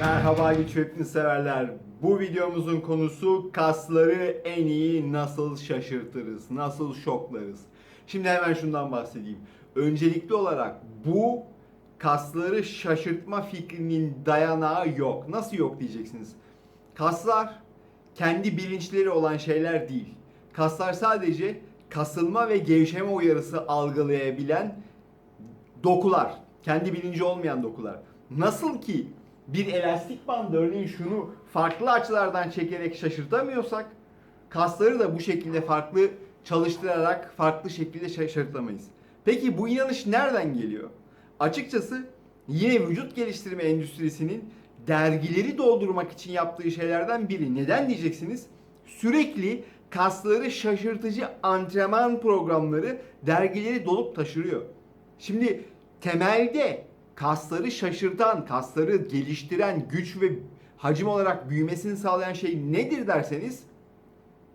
Merhaba güç fitness severler. Bu videomuzun konusu kasları en iyi nasıl şaşırtırız, nasıl şoklarız. Şimdi hemen şundan bahsedeyim. Öncelikli olarak bu kasları şaşırtma fikrinin dayanağı yok. Nasıl yok diyeceksiniz. Kaslar kendi bilinçleri olan şeyler değil. Kaslar sadece kasılma ve gevşeme uyarısı algılayabilen dokular. Kendi bilinci olmayan dokular. Nasıl ki bir elastik band örneğin şunu farklı açılardan çekerek şaşırtamıyorsak kasları da bu şekilde farklı çalıştırarak farklı şekilde şaşırtamayız. Peki bu inanış nereden geliyor? Açıkçası yine vücut geliştirme endüstrisinin dergileri doldurmak için yaptığı şeylerden biri. Neden diyeceksiniz? Sürekli kasları şaşırtıcı antrenman programları dergileri dolup taşırıyor. Şimdi temelde kasları şaşırtan, kasları geliştiren, güç ve hacim olarak büyümesini sağlayan şey nedir derseniz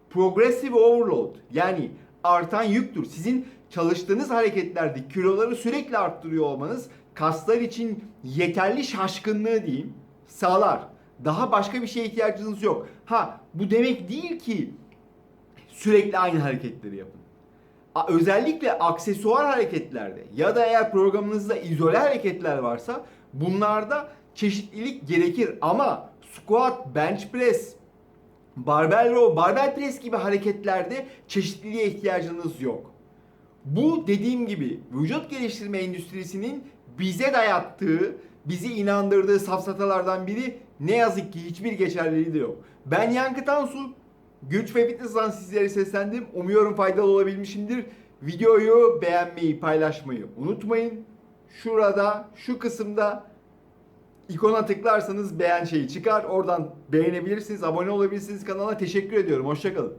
progressive overload yani artan yüktür. Sizin çalıştığınız hareketlerde kiloları sürekli arttırıyor olmanız kaslar için yeterli şaşkınlığı diyeyim sağlar. Daha başka bir şeye ihtiyacınız yok. Ha bu demek değil ki sürekli aynı hareketleri yapın. Özellikle aksesuar hareketlerde ya da eğer programınızda izole hareketler varsa bunlarda çeşitlilik gerekir ama squat, bench press, barbell row, barbell press gibi hareketlerde çeşitliliğe ihtiyacınız yok. Bu dediğim gibi vücut geliştirme endüstrisinin bize dayattığı, bizi inandırdığı safsatalardan biri ne yazık ki hiçbir geçerliliği de yok. Ben Yankı Tansu, Güç ve Fitness'dan sizlere seslendim. Umuyorum faydalı olabilmişimdir. Videoyu beğenmeyi, paylaşmayı unutmayın. Şurada, şu kısımda ikona tıklarsanız beğen şeyi çıkar. Oradan beğenebilirsiniz, abone olabilirsiniz kanala. Teşekkür ediyorum. Hoşçakalın.